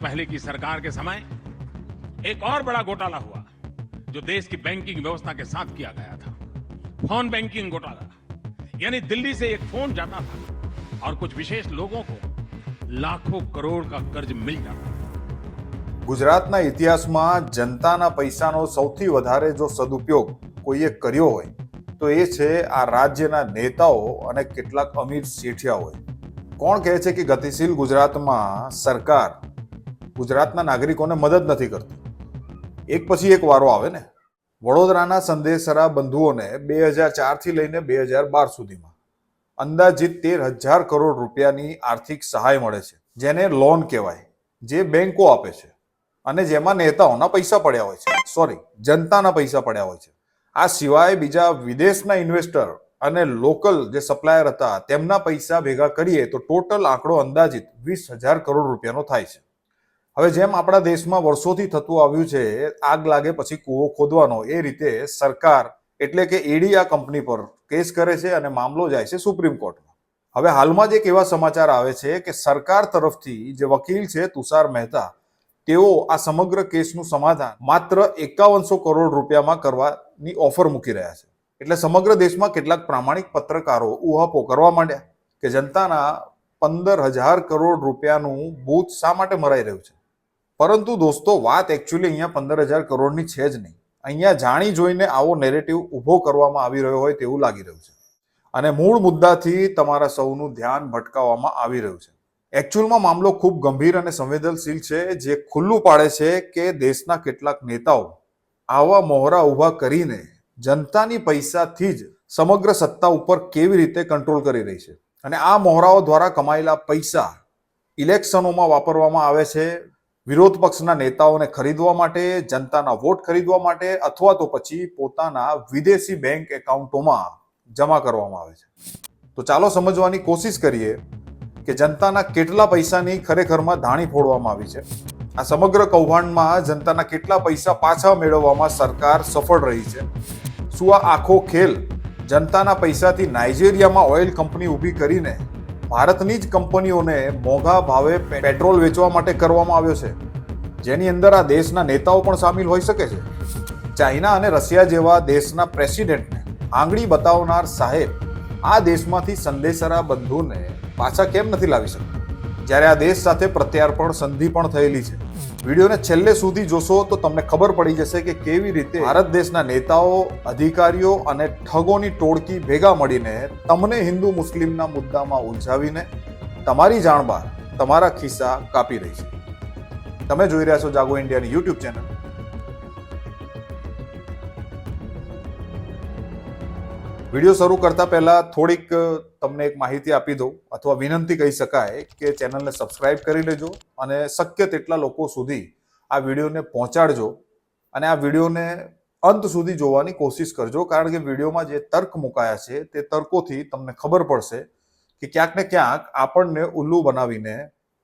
पहले की सरकार के समय एक और बड़ा घोटाला हुआ जो देश की बैंकिंग व्यवस्था के साथ किया गया था फोन बैंकिंग घोटाला यानी दिल्ली से एक फोन जाता था और कुछ विशेष लोगों को लाखों करोड़ का कर्ज मिल जाता ગુજરાતના ઇતિહાસમાં જનતાના પૈસાનો સૌથી વધારે જો સદુપયોગ કોઈએ કર્યો હોય તો એ છે આ રાજ્યના નેતાઓ અને કેટલાક અમીર શેઠિયાઓએ કોણ કહે છે કે ગતિશીલ ગુજરાતમાં સરકાર ગુજરાતના નાગરિકોને મદદ નથી કરતું. એક પછી એક વારો આવે ને. વડોદરાના સંદેશરા બંધુઓને બે હજાર ચારથી લઈને બે હજાર બાર સુધીમાં અંદાજિત તેર હજાર કરોડ રૂપિયાની આર્થિક સહાય મળે છે, જેને લોન કહેવાય, જે બેંકો આપે છે અને જેમાં નેતાઓના પૈસા પડ્યા હોય છે. સોરી જનતાના પૈસા પડ્યા હોય છે. આ સિવાય બીજા વિદેશના ઇન્વેસ્ટર અને લોકલ જે સપ્લાયર હતા, તેમના પૈસા ભેગા કરીએ તો ટોટલ આંકડો અંદાજિત વીસ હજાર કરોડ રૂપિયાનો થાય છે. હવે જેમ આપણા દેશમાં વર્ષોથી થતું આવ્યું છે, આગ લાગે પછી કૂવો ખોદવાનો, એ રીતે સરકાર એટલે કે ઈડી આ કંપની પર કેસ કરે છે અને મામલો જાય છે સુપ્રીમ કોર્ટમાં. હવે હાલમાં જ એક એવા સમાચાર આવે છે કે સરકાર તરફથી જે વકીલ છે તુષાર મહેતા, તેઓ આ સમગ્ર કેસનું સમાધાન માત્ર એકાવનસો કરોડ રૂપિયામાં કરવાની ઓફર મૂકી રહ્યા છે. એટલે સમગ્ર દેશમાં કેટલાક પ્રામાણિક પત્રકારો ઉહાપો કરવા માંડ્યા કે જનતાના પંદર હજાર કરોડ રૂપિયાનું બૂથ શા માટે મરાઈ રહ્યું છે? પરંતુ દોસ્તો, વાત એકચ્યુઅલી અહીંયા પંદર હજાર કરોડની છે જ નહીં. અહીંયા જાણી જોઈને આવો નેરેટિવ ઊભો કરવામાં આવી રહ્યો હોય તેવું લાગી રહ્યું છે. અને મૂળ મુદ્દાથી તમારા સૌનું ધ્યાન ભટકાવવામાં આવી રહ્યું છે. એકચ્યુઅલમાં મામલો ખૂબ ગંભીર અને સંવેદનશીલ છે, જે ખુલ્લું પાડે છે કે દેશના કેટલાક નેતાઓ આવા મોહરા ઊભા કરીને જનતાની પૈસાથી જ સમગ્ર સત્તા ઉપર કેવી રીતે કંટ્રોલ કરી રહી છે. અને આ મોહરાઓ દ્વારા કમાયેલા પૈસા ઇલેક્શનોમાં વાપરવામાં આવે છે વિરોધ પક્ષના નેતાઓને ખરીદવા માટે, જનતાના વોટ ખરીદવા માટે અથવા તો પછી પોતાના વિદેશી બેંક એકાઉન્ટોમાં જમા કરવામાં આવે છે. તો ચાલો સમજવાની કોશિશ કરીએ કે જનતાના કેટલા પૈસાની ખરેખરમાં ધાણી ફોડવામાં આવી છે. આ સમગ્ર કૌભાંડમાં જનતાના કેટલા પૈસા પાછા મેળવવામાં સરકાર સફળ રહી છે. શું આ આખો ખેલ જનતાના પૈસાથી નાઇજેરિયામાં ઓઇલ કંપની ઊભી કરીને ભારતની જ કંપનીઓને મોંઘા ભાવે પેટ્રોલ વેચવા માટે કરવામાં આવ્યો છે. જેની અંદર આ દેશના નેતાઓ પણ સામેલ હોઈ શકે છે. ચાઇના અને રશિયા જેવા દેશના પ્રેસિડેન્ટને આંગળી બતાવનાર સાહેબ આ દેશમાંથી સંદેશરા બંધુને પાછા કેમ નથી લાવી શકતા? જ્યારે આ દેશ સાથે પ્રત્યાર્પણ સંધિ પણ થયેલી છે. વિડીયોને છેલ્લે સુધી જોશો તો તમને ખબર પડી જશે કે કેવી રીતે ભારત દેશના નેતાઓ, અધિકારીઓ અને ઠગોની ટોળકી ભેગા મળીને તમને હિન્દુ મુસ્લિમના મુદ્દામાં ઉલઝાવીને તમારી જાણ બહાર તમારા ખિસ્સા કાપી રહી છે. તમે જોઈ રહ્યા છો જાગો ઇન્ડિયાની યુટ્યુબ ચેનલ. વીડિયો શરૂ કરતા પહેલા થોડીક તમને એક માહિતી આપી દઉં અથવા વિનંતી કહી શકાય કે ચેનલને સબસ્ક્રાઇબ કરી લેજો અને શક્ય તેટલા લોકો સુધી આ વિડીયોને પહોંચાડજો અને આ વિડીયોને અંત સુધી જોવાની કોશિશ કરજો કારણ કે વિડીયોમાં જે તર્ક મુકાયા છે તે તર્કોથી તમને ખબર પડશે કે ક્યાંક ને ક્યાંક આપણને ઉલ્લુ બનાવીને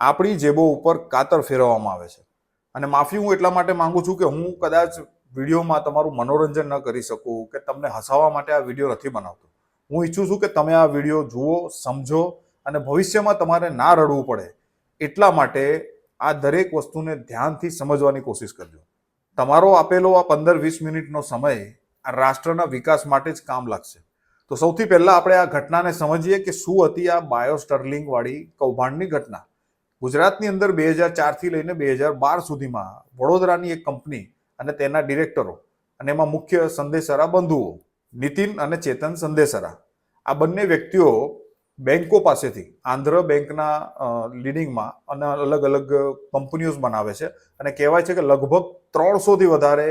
આપણી જેબો ઉપર કાતર ફેરવવામાં આવે છે. અને માફી હું એટલા માટે માંગુ છું કે હું કદાચ વિડીયોમાં તમારું મનોરંજન ન કરી શકું કે તમને હસાવવા માટે આ વીડિયો નથી બનાવતો. હું ઈચ્છું છું કે તમે આ વીડિયો જુઓ, સમજો અને ભવિષ્યમાં તમારે ના રડવું પડે એટલા માટે આ દરેક વસ્તુને ધ્યાનથી સમજવાની કોશિશ કરજો. તમારો આપેલો આ પંદર વીસ મિનિટનો સમય આ રાષ્ટ્રના વિકાસ માટે જ કામ લાગશે. તો સૌથી પહેલાં આપણે આ ઘટનાને સમજીએ કે શું હતી આ બાયો કૌભાંડની ઘટના. ગુજરાતની અંદર બે હજાર ચારથી લઈને બે હજાર બાર સુધીમાં વડોદરાની એક કંપની અને તેના ડિરેક્ટરો અને એમાં મુખ્ય સંદેશરા બંધુઓ, નીતિન અને ચેતન સંદેશરા આ બંને વ્યક્તિઓ બેન્કો પાસેથી આંધ્ર બેંકના લીડિંગમાં અને અલગ અલગ કંપનીઓઝ બનાવે છે. અને કહેવાય છે કે લગભગ ત્રણસોથી વધારે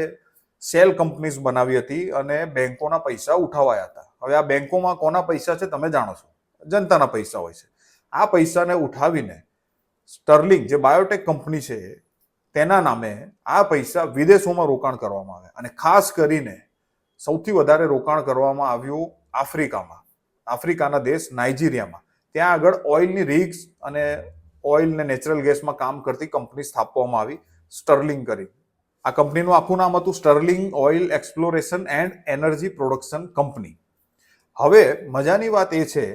સેલ કંપનીઝ બનાવી હતી અને બેન્કોના પૈસા ઉઠાવાયા હતા. હવે આ બેંકોમાં કોના પૈસા છે તમે જાણો છો. જનતાના પૈસા હોય છે. આ પૈસાને ઉઠાવીને સ્ટર્લિંગ જે બાયોટેક કંપની છે તેના નામે આ પૈસા વિદેશોમાં રોકાણ કરવામાં આવે અને ખાસ કરીને સૌથી વધારે રોકાણ કરવામાં આવ્યું આફ્રિકામાં. આફ્રિકાના દેશ નાઇજીરિયામાં. ત્યાં આગળ ઓઇલની રિગ્સ અને ઓઇલ ને નેચરલ ગેસમાં કામ કરતી કંપની સ્થાપવામાં આવી, સ્ટર્લિંગ કરી. આ કંપનીનું આખું નામ હતું Sterling Oil Exploration and Energy Production Company. હવે મજાની વાત એ છે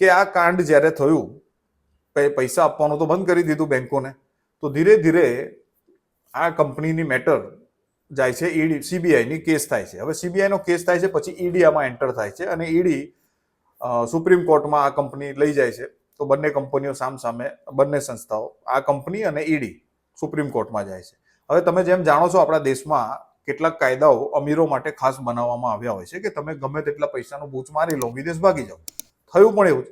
કે આ કાંડ જ્યારે થયું પૈસા આપવાનું તો બંધ કરી દીધું બેંકોને, તો ધીરે ધીરે આ કંપનીની મેટર જાય છે ઈડી, સીબીઆઈની કેસ થાય છે. હવે સીબીઆઈનો કેસ થાય છે, પછી ઈડી આમાં એન્ટર થાય છે અને ઈડી સુપ્રીમ કોર્ટમાં આ કંપની લઈ જાય છે. તો બંને કંપનીઓ સામ સામે બંને સંસ્થાઓ, આ કંપની અને ઈડી સુપ્રીમ કોર્ટમાં જાય છે. હવે તમે જેમ જાણો છો, આપણા દેશમાં કેટલાક કાયદાઓ અમીરો માટે ખાસ બનાવવામાં આવ્યા હોય છે કે તમે ગમે તેટલા પૈસાનું બૂચ મારી લો, વિદેશ ભાગી જાઓ. થયું પણ એવું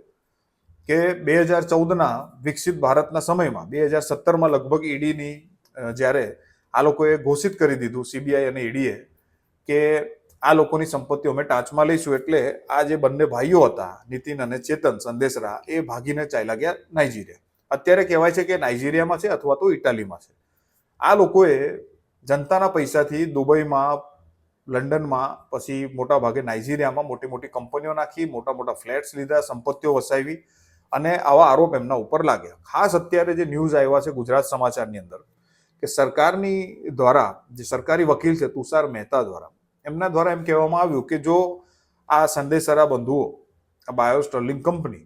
કે બે હજાર ચૌદના વિકસિત ભારતના સમયમાં, બે હજાર સત્તરમાં લગભગ ઈડીની જ્યારે આ લોકોએ ઘોષિત કરી દીધું, સીબીઆઈ અને ઈડીએ, કે આ લોકોની સંપત્તિઓ અમે ટાંચમાં લઈશું એટલે આ જે બંને ભાઈઓ હતા, નીતિન અને ચેતન સંદેશરા એ ભાગીને ચાલ્યા ગયા નાઇજીરિયા. અત્યારે કહેવાય છે કે નાઇજીરિયામાં છે અથવા તો ઇટાલીમાં છે. આ લોકોએ જનતાના પૈસાથી દુબઈમાં, લંડનમાં, પછી મોટા ભાગે નાઇજીરિયામાં મોટી મોટી કંપનીઓ નાખી, મોટા મોટા ફ્લેટ્સ લીધા, સંપત્તિઓ વસાવી અને આવા આરોપ એમના ઉપર લાગ્યા. ખાસ અત્યારે જે ન્યૂઝ આવ્યા છે ગુજરાત સમાચારની અંદર, કે સરકારની દ્વારા, જે સરકારી વકીલ છે તુષાર મહેતા દ્વારા એમના દ્વારા એમ કહેવામાં આવ્યું કે જો આ સંદેશરા બંધુઓ, આ બાયો સ્ટર્લિંગ કંપની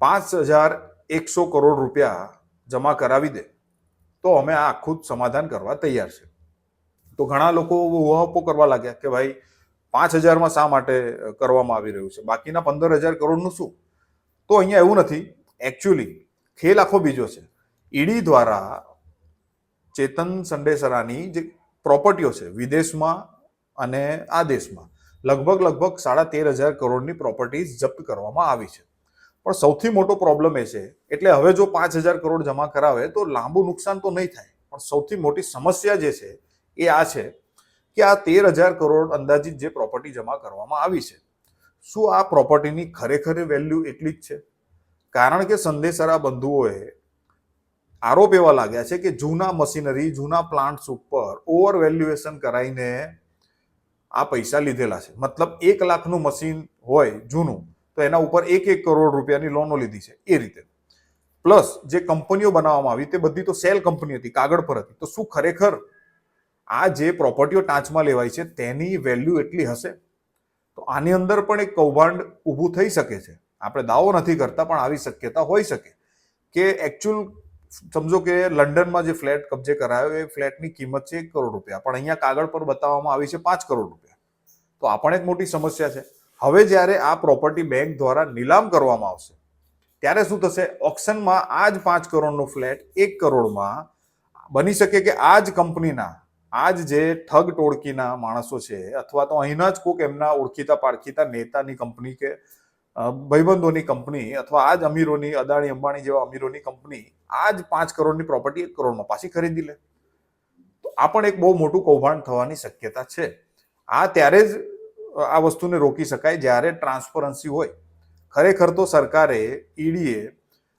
પાંચ હજાર એકસો કરોડ રૂપિયા જમા કરાવી દે, તો અમે આ આખું જ સમાધાન કરવા તૈયાર છે. તો ઘણા લોકો ઉહાપો કરવા લાગ્યા કે ભાઈ, પાંચ હજારમાં શા માટે કરવામાં આવી રહ્યું છે? બાકીના પંદર હજાર કરોડનું શું? તો અહીંયા એવું નથી. એકચ્યુઅલી ખેલ આખો બીજો છે. ઈડી દ્વારા ચેતન સંડેસરાની જે પ્રોપર્ટીઓ છે, વિદેશમાં અને આ દેશમાં લગભગ લગભગ સાડા તેર હજાર કરોડની પ્રોપર્ટીઝ જપ્ત કરવામાં આવી છે. પણ સૌથી મોટો પ્રોબ્લેમ એ છે, એટલે હવે જો પાંચ હજાર કરોડ જમા કરાવે તો લાંબુ નુકસાન તો નહીં થાય. પણ સૌથી મોટી સમસ્યા જે છે, એ આ છે કે આ તેર હજાર કરોડ અંદાજિત જે પ્રોપર્ટી જમા કરવામાં આવી છે, શું આ પ્રોપર્ટીની ખરેખર વેલ્યુ એટલી જ છે? કારણ કે સંદેશરા બંધુઓએ આરોપ એવા લાગ્યા છે કે જૂના મશીનરી, જૂના પ્લાન્ટ્સ ઉપર ઓવર વેલ્યુએશન કરાવીને આ પૈસા લીધેલા છે. મતલબ એક લાખનું મશીન હોય જૂનું, તો એના ઉપર એક એક કરોડ રૂપિયાની લોનો લીધી છે, એ રીતે. પ્લસ જે કંપનીઓ બનાવવામાં આવી, તે બધી તો સેલ કંપની હતી, કાગળ પર હતી. તો શું ખરેખર આ જે પ્રોપર્ટીઓ ટાંચમાં લેવાય છે, તેની વેલ્યુ એટલી હશે? તો આની અંદર પણ એક કૌભાંડ ઊભું થઈ શકે છે. આપણે દાવો નથી કરતા, પણ આવી શક્યતા હોઈ શકે. કે એકચ્યુઅલ સમજો કે લંડનમાં જે ફ્લેટ કબજે કરાયો, એ ફ્લેટની કિંમત છે એક કરોડ રૂપિયા. પણ અહીંયા કાગળ પર બતાવવામાં આવી છે પાંચ કરોડ રૂપિયા. તો આ પણ એક મોટી સમસ્યા છે. હવે જ્યારે આ પ્રોપર્ટી બેંક દ્વારા નીલામ કરવામાં આવશે, ત્યારે શું થશે? ઓક્શનમાં આ જ પાંચ કરોડનો ફ્લેટ એક કરોડમાં બની શકે કે આ જ કંપનીના આ જ જે ઠગ ટોળકીના માણસો છે, અથવા તો અહીંના જ કોઈક એમના ઓળખીતા પારખીતા નેતાની કંપની કે ભાઈબંધોની કંપની અથવા આ જ અમીરોની, અદાણી, અંબાણી જેવા અમીરોની કંપની આ જ પાંચ કરોડની પ્રોપર્ટી એક કરોડમાં પાછી ખરીદી લે. તો આ પણ એક બહુ મોટું કૌભાંડ થવાની શક્યતા છે. આ ત્યારે જ આ વસ્તુને રોકી શકાય જ્યારે ટ્રાન્સપરન્સી હોય. ખરેખર તો સરકારે, ઈડીએ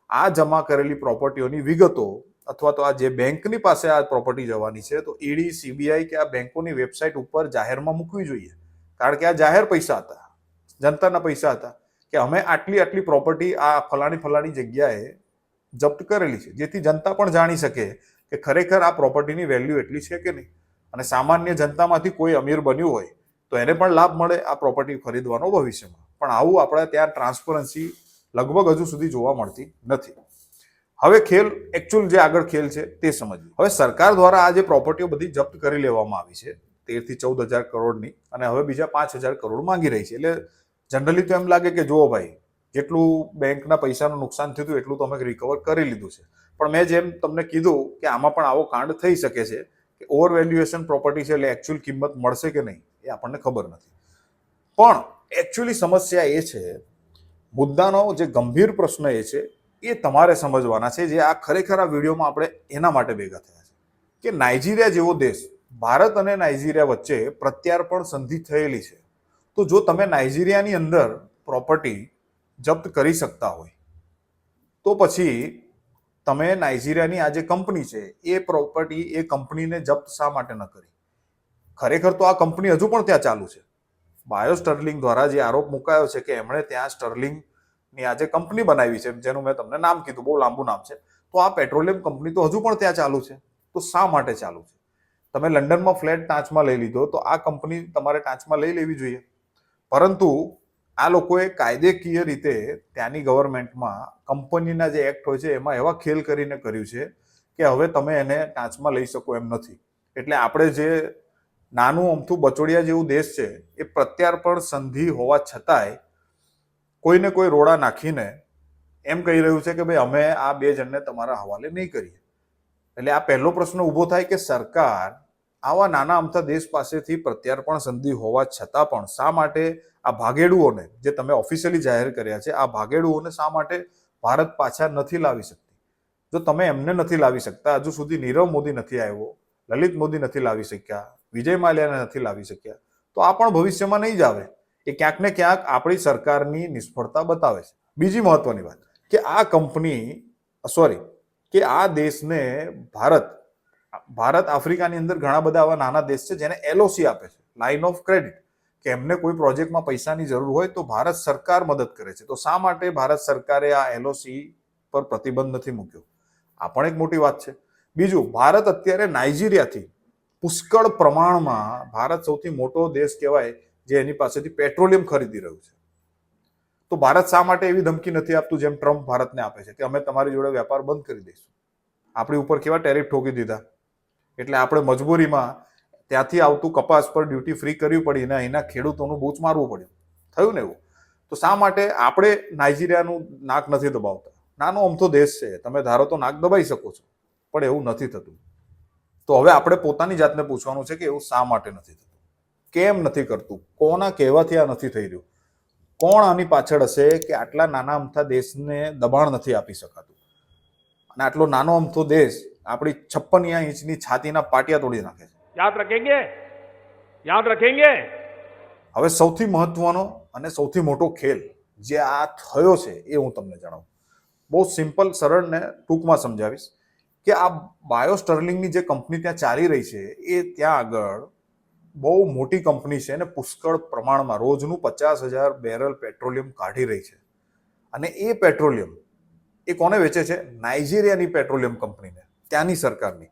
આ જમા કરેલી પ્રોપર્ટીઓની વિગતો અથવા તો આ જે બેંકની પાસે આ પ્રોપર્ટી જવાની છે, તો ઈડી, સીબીઆઈ કે આ બેંકોની વેબસાઇટ ઉપર જાહેરમાં મૂકવી જોઈએ. કારણ કે આ જાહેર પૈસા હતા, જનતાના પૈસા હતા. કે અમે આટલી આટલી પ્રોપર્ટી આ ફલાણી ફલાણી જગ્યાએ જપ્ત કરેલી છે, જેથી જનતા પણ જાણી શકે કે ખરેખર આ પ્રોપર્ટીની વેલ્યુ એટલી છે કે નહીં. અને સામાન્ય જનતામાંથી કોઈ અમીર બન્યું હોય, તો એને પણ લાભ મળે આ પ્રોપર્ટી ખરીદવાનો ભવિષ્યમાં. પણ આવું આપણે ત્યાં ટ્રાન્સપરન્સી લગભગ હજુ સુધી જોવા મળતી નથી. હવે ખેલ એકચ્યુઅલ જે આગળ ખેલ છે, તે સમજવું હવે સરકાર દ્વારા આ જે પ્રોપર્ટીઓ બધી જપ્ત કરી લેવામાં આવી છે, તેરથી ચૌદ હજાર કરોડની, અને હવે બીજા પાંચ હજાર કરોડ માંગી રહી છે. એટલે જનરલી તો એમ લાગે કે જુઓ ભાઈ, જેટલું બેંકના પૈસાનું નુકસાન થયું એટલું તો અમે રિકવર કરી લીધું છે. પણ મેં જેમ તમને કીધું કે આમાં પણ આવો કાંડ થઈ શકે છે કે ઓવર વેલ્યુએશન પ્રોપર્ટી છે એટલે એકચ્યુઅલ કિંમત મળશે કે નહીં, એ આપણને ખબર નથી. પણ એકચ્યુઅલી સમસ્યા એ છે, મુદ્દાનો જે ગંભીર પ્રશ્ન એ છે, એ તમારે સમજવાના છે જે આ ખરેખર આ વિડીયોમાં આપણે એના માટે ભેગા થયા છે. કે નાઇજીરિયા જેવો દેશ, ભારત અને નાઇજીરિયા વચ્ચે પ્રત્યાર્પણ સંધિ થયેલી છે. તો જો તમે નાઇજીરિયાની અંદર પ્રોપર્ટી જપ્ત કરી શકતા હોય, તો પછી તમે નાઇજીરિયાની આ જે કંપની છે, એ પ્રોપર્ટી એ કંપનીને જપ્ત શા માટે ન કરી? ખરેખર તો આ કંપની હજુ પણ ત્યાં ચાલુ છે. બાયો સ્ટર્લિંગ દ્વારા જે આરોપ મુકાયો છે કે એમણે ત્યાં સ્ટર્લિંગની આ જે કંપની બનાવી છે, જેનું મેં તમને નામ કીધું, બહુ લાંબુ નામ છે, તો આ પેટ્રોલિયમ કંપની તો હજુ પણ ત્યાં ચાલુ છે. તો શા માટે ચાલુ છે? તમે લંડનમાં ફ્લેટ ટાંચમાં લઈ લીધો, તો આ કંપની તમારે ટાંચમાં લઈ લેવી જોઈએ. પરંતુ આ લોકોએ કાયદેકીય રીતે ત્યાંની ગવર્મેન્ટમાં કંપનીના જે એક્ટ હોય છે, એમાં એવા ખેલ કરીને કર્યું છે કે હવે તમે એને કાચમાં લઈ શકો એમ નથી. એટલે આપણે જે નાનું અમથું બચોડિયા જેવું દેશ છે, એ પ્રત્યાર્પણ સંધિ હોવા છતાંય કોઈને કોઈ રોડા નાખીને એમ કહી રહ્યું છે કે ભાઈ, અમે આ બે જણને તમારા હવાલે નહીં કરીએ. એટલે આ પહેલો પ્રશ્ન ઊભો થાય કે સરકાર આવા નાના અમથા દેશ પાસેથી પ્રત્યાર્પણ સંધિ હોવા છતાં પણ શા માટે આ ભાગેડુઓને જે તમે ઓફિશિયલી જાહેર કર્યા છે, આ ભાગેડુઓને શા માટે ભારત પાછા નથી લાવી શકતી? જો તમે એમને નથી લાવી શકતા, હજુ સુધી નીરવ મોદી નથી આવ્યો, લલિત મોદી નથી લાવી શક્યા, વિજય માલ્યાને નથી લાવી શક્યા, તો આ પણ ભવિષ્યમાં નહીં જ આવે. એ ક્યાંક ને ક્યાંક આપણી સરકારની નિષ્ફળતા બતાવે છે. બીજી મહત્વની વાત કે આ કંપની, સોરી, કે આ દેશને ભારત ભારત આફ્રિકાની અંદર ઘણા બધા આવા નાના દેશ છે જેને એલઓસી આપે છે, લાઇન ઓફ ક્રેડિટ. કે એમને કોઈ પ્રોજેક્ટમાં પૈસાની જરૂર હોય તો ભારત સરકાર મદદ કરે છે. તો શા માટે ભારત સરકારે આ એલઓસી પર પ્રતિબંધ નથી મૂક્યો? આ પણ એક મોટી વાત છે. બીજું, ભારત અત્યારે નાઇજીરિયાથી પુષ્કળ પ્રમાણમાં ભારત સૌથી મોટો દેશ કહેવાય જે એની પાસેથી પેટ્રોલિયમ ખરીદી રહ્યું છે. તો ભારત શા માટે એવી ધમકી નથી આપતું જેમ ટ્રમ્પ ભારતને આપે છે? કે અમે તમારી જોડે વેપાર બંધ કરી દઈશું. આપણી ઉપર કેવા ટેરિફ ઠોકી દીધા. એટલે આપણે મજબૂરીમાં ત્યાંથી આવતું કપાસ પર ડ્યુટી ફ્રી કરવી પડી ને અહીંના ખેડૂતોનું બૂચ મારવું પડ્યું. થયું ને એવું? તો શા માટે આપણે નાઇજીરિયાનું નાક નથી દબાવતા? નાનો અમથો દેશ છે, તમે ધારો તો નાક દબાઈ શકો છો, પણ એવું નથી થતું. તો હવે આપણે પોતાની જાતને પૂછવાનું છે કે એવું શા માટે નથી થતું? કેમ નથી કરતું? કોના કહેવાથી આ નથી થઈ રહ્યું? કોણ આની પાછળ હશે કે આટલા નાના અમથા દેશને દબાણ નથી આપી શકાતું? અને આટલો નાનો અમથો દેશ આપણી છપ્પનિયા ઇંચની છાતીના પાટિયા તોડી નાખે છે याद रखेंगे याद रखेंगे હવે સૌથી મહત્વનો અને સૌથી મોટો ખેલ જે આ થયો છે એ હું તમને જણાવું બહુ સિમ્પલ સરળ ને ટૂંકમાં સમજાવીશ કે આ બાયો સ્ટર્લિંગની જે કંપની ત્યાં ચાલી રહી છે એ ત્યાં આગળ બહુ મોટી કંપની છે અને પુષ્કળ પ્રમાણમાં રોજનું પચાસ હજાર બેરલ પેટ્રોલિયમ કાઢી રહી છે અને એ પેટ્રોલિયમ એ કોને વેચે છે નાઇજીરિયાની પેટ્રોલિયમ કંપનીને ત્યાંની સરકારની.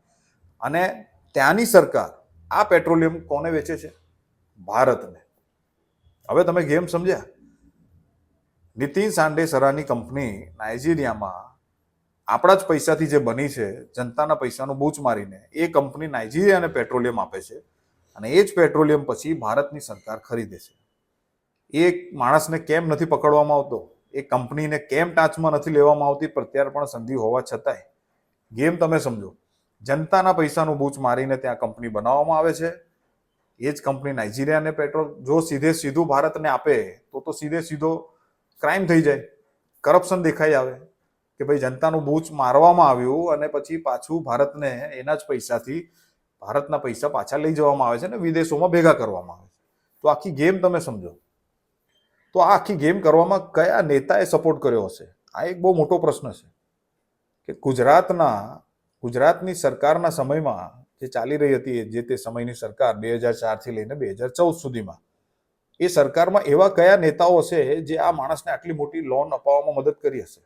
અને ત્યાંની સરકાર આ પેટ્રોલિયમ કોને વેચે છે? ભારતને. હવે તમે ગેમ સમજ્યા? નીતિન સાંડેસરાની કંપની નાઇજીરિયામાં આપણા જ પૈસાથી જે બની છે, જનતાના પૈસાનું બૂચ મારીને, એ કંપની નાઇજીરિયાને પેટ્રોલિયમ આપે છે. અને એ જ પેટ્રોલિયમ પછી ભારતની સરકાર ખરીદે છે. એ માણસને કેમ નથી પકડવામાં આવતો? એ કંપનીને કેમ ટાંચમાં નથી લેવામાં આવતી? પ્રત્યાર્પણ સંધિ હોવા છતાંય. ગેમ તમે સમજો. જનતાના પૈસાનું બૂચ મારીને ત્યાં કંપની બનાવવામાં આવે છે. એ જ કંપની નાઇજીરિયાને પેટ્રોલ, જો સીધે સીધું ભારતને આપે, તો તો સીધે સીધો ક્રાઇમ થઈ જાય. કરપ્શન દેખાઈ આવે. કે ભાઈ જનતાનું બૂચ મારવામાં આવ્યું અને પછી પાછું ભારતને એના જ પૈસાથી, ભારતના પૈસા પાછા લઈ જવામાં આવે છે ને વિદેશોમાં ભેગા કરવામાં આવે છે. તો આખી ગેમ તમે સમજો. તો આ આખી ગેમ કરવામાં કયા નેતાએ સપોર્ટ કર્યો હશે? આ એક બહુ મોટો પ્રશ્ન છે. કે ગુજરાતના, ગુજરાતની સરકારના સમયમાં જે ચાલી રહી હતી જે તે સમયની સરકાર બે હજાર ચારથી લઈને બે હજાર ચૌદ સુધીમાં, એ સરકારમાં એવા કયા નેતાઓ હશે જે આ માણસને આટલી મોટી લોન અપાવવામાં મદદ કરી હશે?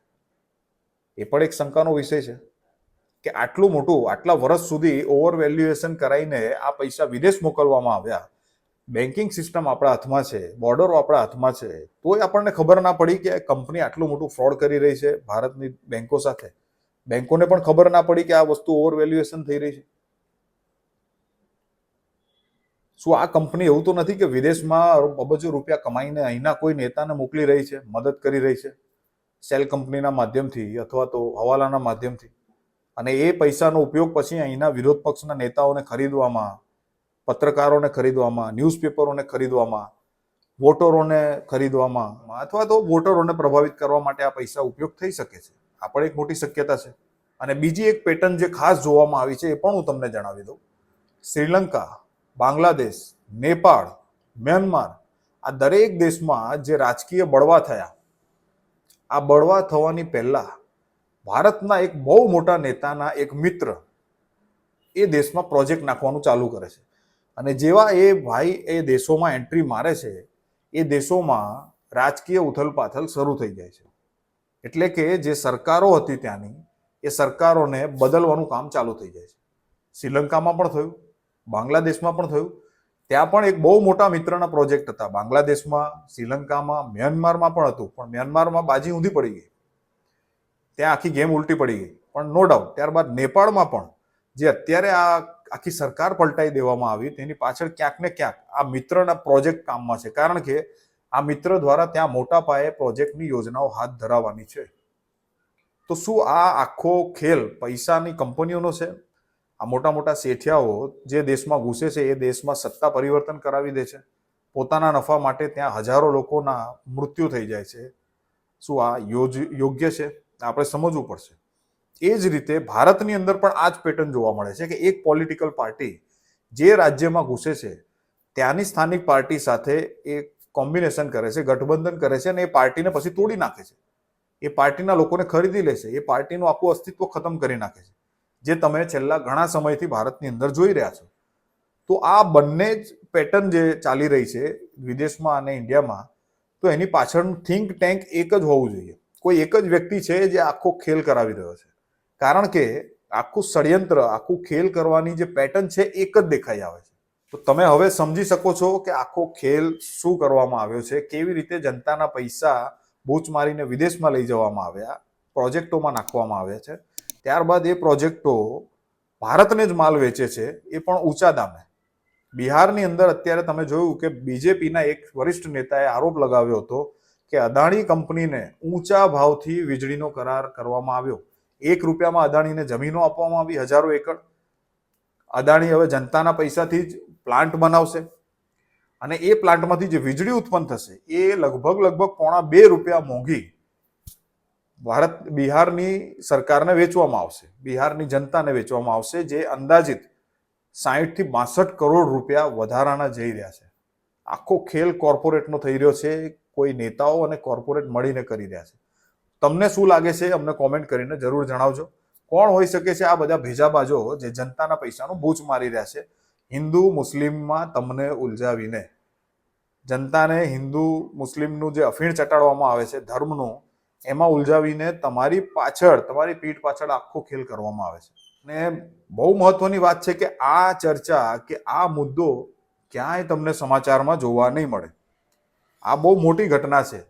એ પણ એક શંકાનો વિષય છે કે આટલું મોટું, આટલા વર્ષ સુધી ઓવર વેલ્યુએશન કરાઈને આ પૈસા વિદેશ મોકલવામાં આવ્યા. બેન્કિંગ સિસ્ટમ આપણા હાથમાં છે બોર્ડરો આપણા હાથમાં છે. તોય આપણને ખબર ના પડી કે કંપની આટલું મોટું ફ્રોડ કરી રહી છે ભારતની બેંકો સાથે. બેંકોને પણ ખબર ના પડી કે આ વસ્તુ ઓવર વેલ્યુએશન થઈ રહી છે. શું આ કંપની એવું તો નથી કે વિદેશમાં અબજો રૂપિયા કમાઈને અહીંના કોઈ નેતાને મોકલી રહી છે, મદદ કરી રહી છે, સેલ કંપનીના માધ્યમથી અથવા તો હવાલાના માધ્યમથી? અને એ પૈસાનો ઉપયોગ પછી અહીંના વિરોધ પક્ષના નેતાઓને ખરીદવામાં, પત્રકારોને ખરીદવામાં, ન્યૂઝપેપરોને ખરીદવામાં, વોટરોને ખરીદવામાં, અથવા તો વોટરોને પ્રભાવિત કરવા માટે આ પૈસા ઉપયોગ થઈ શકે છે. આ પણ એક મોટી શક્યતા છે. અને બીજી એક પેટર્ન જે ખાસ જોવામાં આવી છે એ પણ હું તમને જણાવી દઉં. શ્રીલંકા, બાંગ્લાદેશ, નેપાળ, મ્યાનમાર આ દરેક દેશમાં જે રાજકીય બળવા થયા, આ બળવા થવાની પહેલા ભારતના એક બહુ મોટા નેતાના એક મિત્ર એ દેશમાં પ્રોજેક્ટ નાખવાનું ચાલુ કરે છે. અને જેવા એ ભાઈ એ દેશોમાં એન્ટ્રી મારે છે, એ દેશોમાં રાજકીય ઉથલપાથલ શરૂ થઈ જાય છે. એટલે કે જે સરકારો હતી ત્યાંની, એ સરકારોને બદલવાનું કામ ચાલુ થઈ જાય છે. શ્રીલંકામાં પણ થયું, બાંગ્લાદેશમાં પણ થયું. ત્યાં પણ એક બહુ મોટા મિત્રના પ્રોજેક્ટ હતા. બાંગ્લાદેશમાં, શ્રીલંકામાં, મ્યાનમારમાં પણ હતું, પણ મ્યાનમારમાં બાજી ઊંધી પડી ગઈ. ત્યાં આખી ગેમ ઉલટી પડી ગઈ. પણ નો ડાઉટ ત્યારબાદ નેપાળમાં પણ જે અત્યારે આ આખી સરકાર પલટાઈ દેવામાં આવી, તેની પાછળ ક્યાંક ને ક્યાંક આ મિત્રના પ્રોજેક્ટ કામમાં છે. કારણ કે આ મિત્ર દ્વારા ત્યાં મોટા પાયે પ્રોજેક્ટની યોજનાઓ હાથ ધરાવવાની છે. તો શું આ આખો ખેલ પૈસાની કંપનીઓનો છે? આ મોટા મોટા શેઠિયાઓ જે દેશમાં ઘૂસે છે, એ દેશમાં સત્તા પરિવર્તન કરાવી દે છે. પોતાના નફા માટે ત્યાં હજારો લોકોના મૃત્યુ થઈ જાય છે. શું આ યોજ યોગ્ય છે? આપણે સમજવું પડશે. એ જ રીતે ભારતની અંદર પણ આ જ પેટર્ન જોવા મળે છે કે એક પોલિટિકલ પાર્ટી જે રાજ્યમાં ઘૂસે છે, ત્યાંની સ્થાનિક પાર્ટી સાથે એ કોમ્બિનેશન કરે છે, ગઠબંધન કરે છે અને એ પાર્ટીને પછી તોડી નાખે છે. એ પાર્ટીના લોકોને ખરીદી લે છે. એ પાર્ટીનું આખું અસ્તિત્વ ખતમ કરી નાખે છે. જે તમે છેલ્લા ઘણા સમયથી ભારતની અંદર જોઈ રહ્યા છો. તો આ બંને જ પેટર્ન જે ચાલી રહી છે વિદેશમાં અને ઇન્ડિયામાં, તો એની પાછળનું થિંક ટેન્ક એક જ હોવું જોઈએ. કોઈ એક જ વ્યક્તિ છે જે આખો ખેલ કરાવી રહ્યો છે. કારણ કે આખું ષડયંત્ર, આખું ખેલ કરવાની જે પેટર્ન છે, એક જ દેખાઈ આવે છે. તો તમે હવે સમજી શકો છો કે આખો ખેલ શું કરવામાં આવ્યો છે, કેવી રીતે જનતાના પૈસા બૂચ મારીને વિદેશમાં લઈ જવામાં આવ્યા, પ્રોજેક્ટોમાં નાખવામાં આવ્યા છે. ત્યારબાદ એ પ્રોજેક્ટો ભારતને જ માલ વેચે છે, એ પણ ઊંચા દામે. બિહારની અંદર અત્યારે તમે જોયું કે બીજેપીના એક વરિષ્ઠ નેતાએ આરોપ લગાવ્યો હતો કે અદાણી કંપનીને ઊંચા ભાવથી વીજળીનો કરાર કરવામાં આવ્યો. એક રૂપિયામાં અદાણીને જમીનો આપવામાં આવી હજારો એકર. અદાણી હવે જનતાના પૈસાથી જ પ્લાન્ટ બનાવશે અને એ પ્લાન્ટમાંથી જે વીજળી ઉત્પન્ન થશે, એ લગભગ લગભગ પોણા બે રૂપિયા મોંઘી ભારત, બિહારની સરકારને વેચવામાં આવશે. બિહારની જનતાને વેચવામાં આવશે, જે અંદાજિત સાહીઠથી બાસઠ કરોડ રૂપિયા વધારાના જઈ રહ્યા છે. આખો ખેલ કોર્પોરેટનો થઈ રહ્યો છે, કોઈ નેતાઓ અને કોર્પોરેટ મળીને કરી રહ્યા છે. તમને શું લાગે છે, અમને કોમેન્ટ કરીને જરૂર જણાવજો. કોણ હોઈ શકે છે, આ બધા ભેજાબાજો જે જનતાના પૈસાનું બૂચ મારી રહ્યા છે હિન્દુ મુસ્લિમમાં તમને ઉલઝાવીને, જનતાને હિન્દુ મુસ્લિમનું જે અફીણ ચટાડવામાં આવે છે ધર્મનું, એમાં ઉલઝાવીને તમારી પાછળ, તમારી પીઠ પાછળ આખો ખેલ કરવામાં આવે છે. ને બહુ મહત્વની વાત છે કે આ ચર્ચા, કે આ મુદ્દો ક્યાંય તમને સમાચારમાં જોવા નહીં મળે. આ બહુ મોટી ઘટના છે.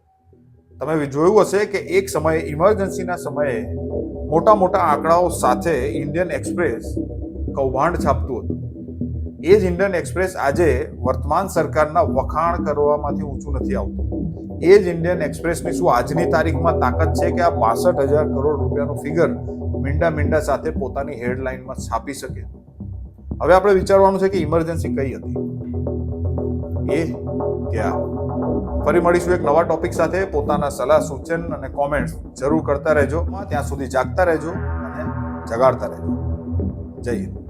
તમે જોયું હશે કે એક સમયે, ઇમરજન્સીના સમયે મોટા મોટા આંકડાઓ સાથે ઇન્ડિયન એક્સપ્રેસ કૌભાંડ છાપતું હતું. એ જ ઇન્ડિયન એક્સપ્રેસ આજે વર્તમાન સરકારના વખાણ કરવામાંથી ઊંચું નથી આવતું. એ જ ઇન્ડિયન એક્સપ્રેસની શું આજની તારીખમાં તાકાત છે કે આ બાસઠ હજાર કરોડ રૂપિયાનું ફિગર મીંડા મીંડા સાથે પોતાની હેડલાઇનમાં છાપી શકે? હવે આપણે વિચારવાનું છે કે ઇમરજન્સી કઈ હતી? એ ક્યાં ફરી મળીશું એક નવા ટોપિક સાથે. પોતાના સલાહ, સૂચન અને કોમેન્ટ્સ જરૂર કરતા રહેજો. ત્યાં સુધી જાગતા રહેજો અને જગાડતા રહેજો. જય હિન્દ.